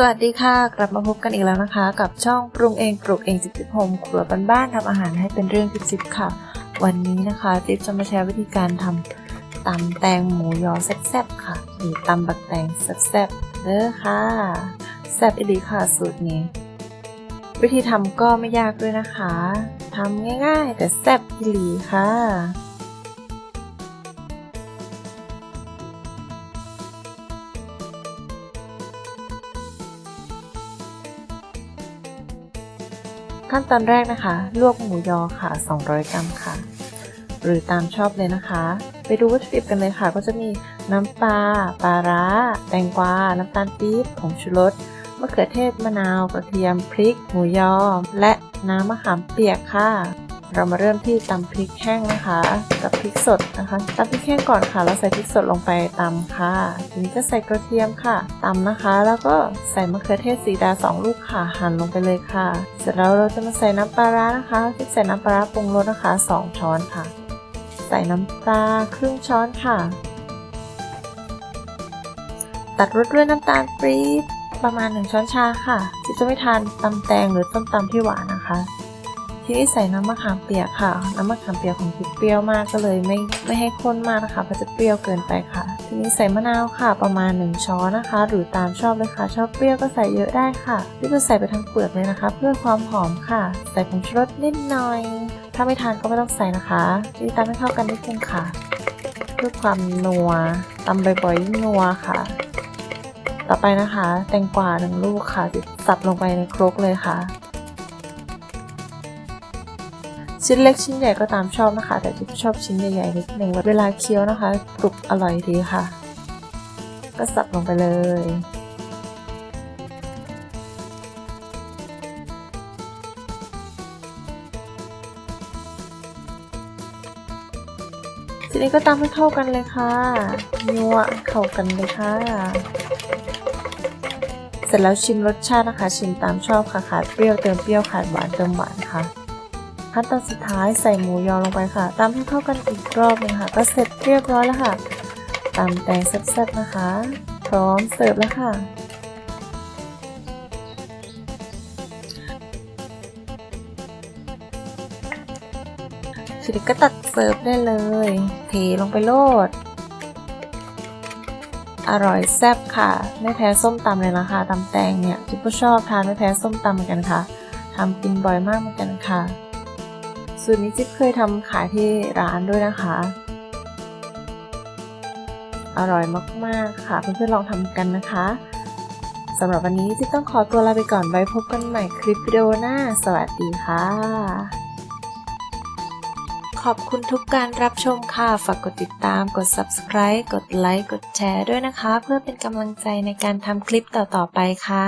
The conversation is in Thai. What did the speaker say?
สวัสดีค่ะ กลับมาพบกันอีกแล้วนะคะ กับช่องปรุงเองปลูกเองจิบจิบโฮมครัวบ้านๆทำอาหารให้เป็นเรื่องจิบจิบค่ะ วันนี้นะคะจิ๊บจะมาแชร์วิธีการทำตำแตงหมูยอแซ่บๆค่ะ หรือตำบักแตงแซ่บๆเด้อค่ะแซ่บอีหลีค่ะสูตรนี้ วิธีทำก็ไม่ยากด้วยนะคะทำง่ายๆ แต่แซ่บอีหลีค่ะ ขั้นตอนแรกนะคะ ลวกหมูยอค่ะ 200 กรัมค่ะ หรือตามชอบเลยนะคะ ไปดูวัตถุดิบกันเลยค่ะ ก็จะมีน้ำปลาปลาร้า แตงกวา น้ำตาลปี๊บผงชูรสมะเขือเทศมะนาว กระเทียมพริก หมูยอ และน้ำมะขามเปียกค่ะ เรามาเริ่มที่ตำพริกแห้งนะคะ กับพริกสดนะคะตำพริกแห้งก่อนค่ะแล้วใส่พริกสดลงไปตำค่ะ ทีนี้ก็ใส่กระเทียมค่ะตำนะคะ แล้วก็ใส่มะเขือเทศสีดาสองลูกค่ะหั่นลงไปเลยค่ะ เสร็จแล้วเราจะมาใส่น้ำปลาร้านะคะที่ใส่น้ำปลาร้าปรุงรสนะคะสองช้อนค่ะ ใส่น้ำปลาครึ่งช้อนค่ะ ตัดรสด้วยน้ำตาลปี๊บประมาณ 1 ช้อนชาค่ะที่จะไม่ทานตำแตงหรือต้มตำที่หวานนะคะ ทีนี้ใส่น้ำมะขามเปียกค่ะ น้ำมะขามเปียกของพริกเปรี้ยวมากก็เลยไม่ไม่ให้ข้นมากนะคะเพราะจะเปรี้ยวเกินไปค่ะ ทีนี้ใส่มะนาวค่ะประมาณ 1 ช้อนนะคะ หรือตามชอบเลยค่ะ ชอบเปรี้ยวก็ใส่เยอะได้ค่ะที่จะใส่ไปทั้งเปลือกเลยนะคะ เพื่อความหอมค่ะ ใส่ผงชูรสนิดหน่อย ถ้าไม่ทานก็ไม่ต้องใส่นะคะทีนี้ตามให้เข้ากันนิดนึงค่ะ เพื่อความนัวตำบ่อยๆยิ่งนัวค่ะต่อไปนะคะ แตงกวาหนึ่งลูกค่ะ สับลงไปในครกเลยค่ะ ชิ้นเล็กชิ้นใหญ่ก็ตามชอบนะคะ แต่จิ๊บชอบชิ้นใหญ่ๆนิดนึงเวลาเคี้ยวนะคะกรุบอร่อยดีค่ะ ก็สับลงไปเลยทีนี้ก็ตามให้เข้ากันเลยค่ะนัวเข้ากันเลยค่ะ เสร็จแล้วชิมรสชาตินะคะ ชิมตามชอบค่ะขาดเปรี้ยวเติมเปรี้ยวขาดหวานเติมหวานค่ะ ขั้นตอนสุดท้ายใส่หมูยอลงไปค่ะ ตามให้เข้ากันอีกรอบหนึงค่ะ ก็เสร็จเรียบร้อยแล้วค่ะตามแตงแซ่บๆนะคะ พร้อมเสิร์ฟแล้วค่ะทีนี้ก็ตัดเสิร์ฟได้เลยเทลงไปโลด อร่อยแซ่บค่ะ ไม่แพ้ส้มตำเลยนะคะตำแตงเนี่ยจิ๊บก็ชอบทานไม่แพ้ส้มตำเหมือนกันค่ะทำกินบ่อยมากเหมือนกันค่ะ สูตรนี้จิ๊บเคยทำขายที่ร้านด้วยนะคะ อร่อยมากๆค่ะ เพื่อนๆลองทำกันนะคะสำหรับวันนี้จิ๊บต้องขอตัวลาไปก่อนไว้พบกันใหม่คลิปวิดีโอหน้า สวัสดีค่ะ ขอบคุณทุกการรับชมค่ะ ฝากกดติดตาม กด subscribe กดไลค์ กดแชร์ด้วยนะคะ เพื่อเป็นกำลังใจในการทำคลิปต่อๆไปค่ะ